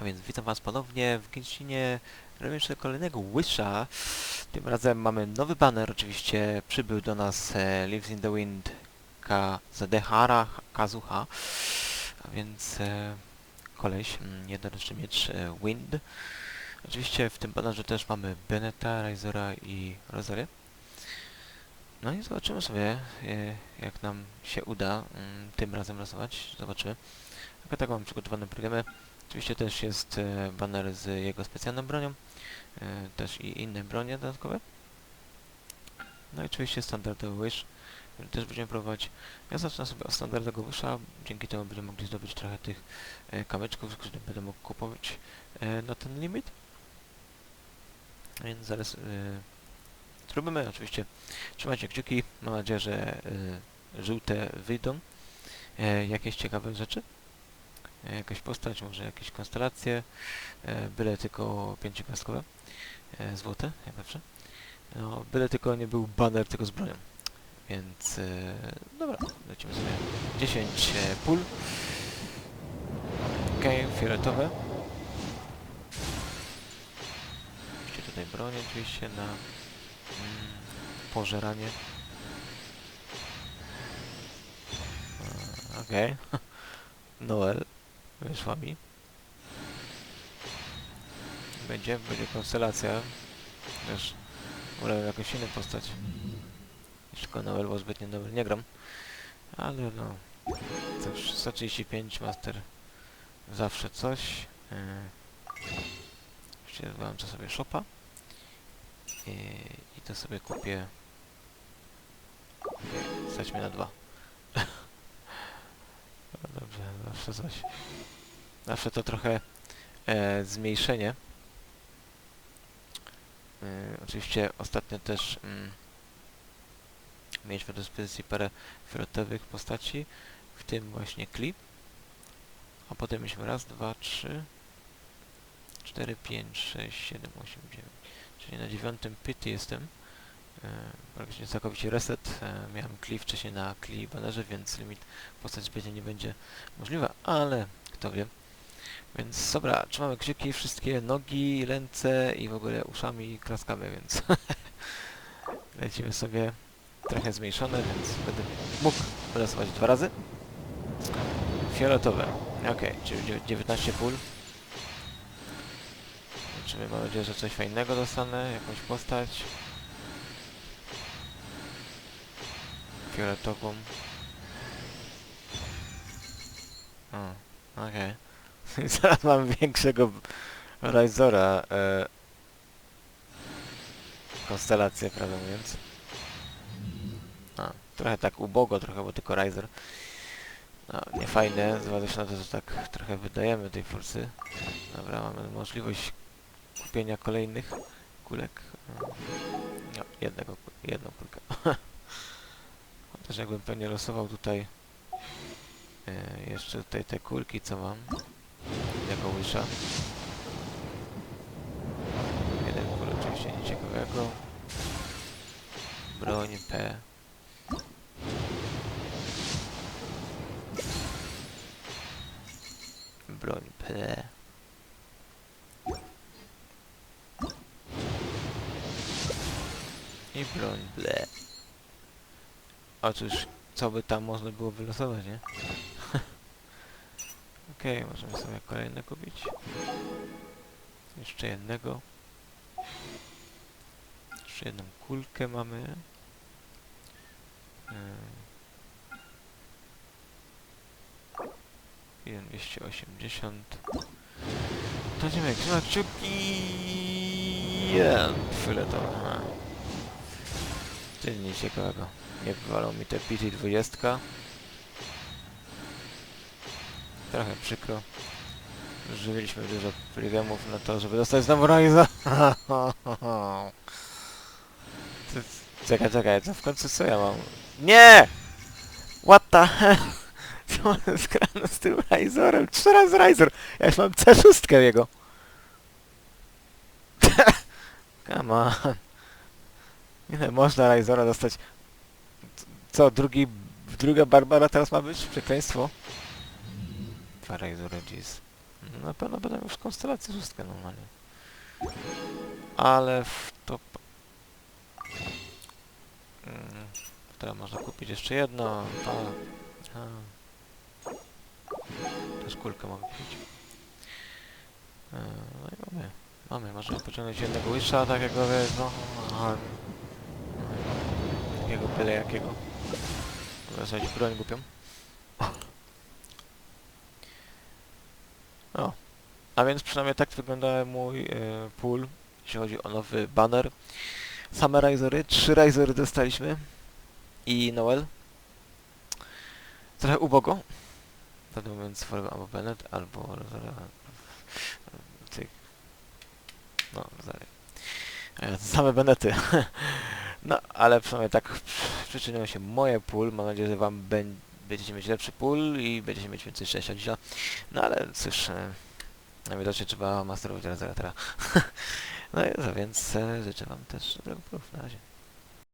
A więc witam was ponownie w Genshinie. Robimy jeszcze kolejnego Wisha. Tym razem mamy nowy banner, oczywiście przybył do nas e, Lives in the Wind Kazadehara Kazuha. A więc e, koleś, mm, jednoroczny miecz e, Wind. Oczywiście w tym bannerze też mamy Beneta, Razora i Rosalię. No i zobaczymy sobie, e, jak nam się uda mm, tym razem losować. Zobaczymy. Jako tak mam przygotowane programy. Oczywiście też jest e, banner z jego specjalną bronią. E, też i inne bronie dodatkowe. No i oczywiście standardowy wish, który też będziemy próbować. Ja zacznę sobie od standardowego wisha. Dzięki temu będziemy mogli zdobyć trochę tych e, kamyczków, które będę mógł kupować na ten limit. Więc zaraz spróbujemy. Oczywiście trzymajcie kciuki. Mam nadzieję, że e, żółte wyjdą. E, jakieś ciekawe rzeczy jakaś postać, może jakieś konstelacje, e, byle tylko pięciogwiazdkowe, e, złote, jak zawsze. No, byle tylko nie był banner tylko z bronią. Więc, e, dobra, lecimy sobie 10 e, pól. Okej, fioletowe. Oczywiście tutaj broń oczywiście na mm, pożeranie. Okej. Noel wyszła mi. Będzie, będzie konstelacja. Też wolę jakąś inną postać. Jeszcze Noel, bo zbytnio Noel nie gram. Ale no... Cóż, 135 Master. Zawsze coś. Yy. Jeszcze włączę sobie shopa. I, I to sobie kupię... Stać na dwa. Dobrze, zawsze coś. Zawsze to trochę e, zmniejszenie. E, oczywiście ostatnio też mm, mieliśmy do dyspozycji parę fioletowych postaci, w tym właśnie klip. A potem mieliśmy raz, dwa, trzy, cztery, pięć, sześć, siedem, osiem, dziewięć. Czyli na dziewiątym pyty jestem. Praktycznie całkowicie reset. E, miałem klip wcześniej na kli banerze, więc limit postać zbytnio nie będzie możliwa, ale kto wie. Więc dobra, trzymamy kciuki, wszystkie nogi, ręce i w ogóle uszami klaskamy, więc lecimy sobie trochę zmniejszone, więc będę mógł wylosować dwa razy. Fioletowe. Ok, czyli dziew- 19 pól. Zobaczymy, mam nadzieję, że coś fajnego dostanę, jakąś postać. Fioletową. O, okej. Zaraz mam większego Razora. E, konstelację, prawdę mówiąc. A, trochę tak ubogo, trochę, bo tylko Riser. No, nie fajne, zważa się na to, że tak trochę wydajemy tej forsy. Dobra, mamy możliwość kupienia kolejnych kulek. No, jednego, jedną kulkę. Chociaż jakbym pewnie losował tutaj e, jeszcze tutaj te kulki, co mam jako wisha. Jeden kul oczywiście nic ciekawego. Broń P. Broń P. I broń ble. A cóż, co by tam można było wylosować, nie? Okej, możemy sobie kolejne kupić. Jeszcze jednego. Jeszcze jedną kulkę mamy. Yy. 1280. To nie wiem, trzyma kciuki. Jeden aha. Czyli nic ciekawego. Nie wywalą mi te PT20. Trochę przykro. Żywiliśmy dużo premiumów na to, żeby dostać znowu Ryza. Czekaj, czekaj, co w końcu co ja mam? Nie! What the hell? Co jest grane z tym Razorem? Trzy razy Razor! Ja już mam C6 jego. Come on. Ile można Razora dostać? Co, drugi, druga Barbara teraz ma być? Przekleństwo? Dwa Razory, jeez. Na pewno będę już konstelację szóstkę normalnie. Ale w to... Mm, Teraz można kupić jeszcze jedno, tak. A. Też kulkę mogę kupić. E, No i mamy. Mamy, możemy pociągnąć jednego wisza, tak jak go wie, no... Jakiego byle jakiego. Sobie broń głupią. O. A więc przynajmniej tak wygląda mój e, pool, jeśli chodzi o nowy banner. Same risery, trzy risery dostaliśmy. I Noel. Trochę ubogo. Wtedy mówiąc swojego albo Bennett, albo tych... No, dalej. E, Same Bennety. No, ale przynajmniej tak przyczynią się moje pool. Mam nadzieję, że wam bę- będziecie mieć lepszy pool i będziecie mieć więcej szczęścia dzisiaj. No ale cóż, e, najwidoczniej trzeba masterować razem teraz. no i co, więc e, życzę wam też dobrego poolu na razie.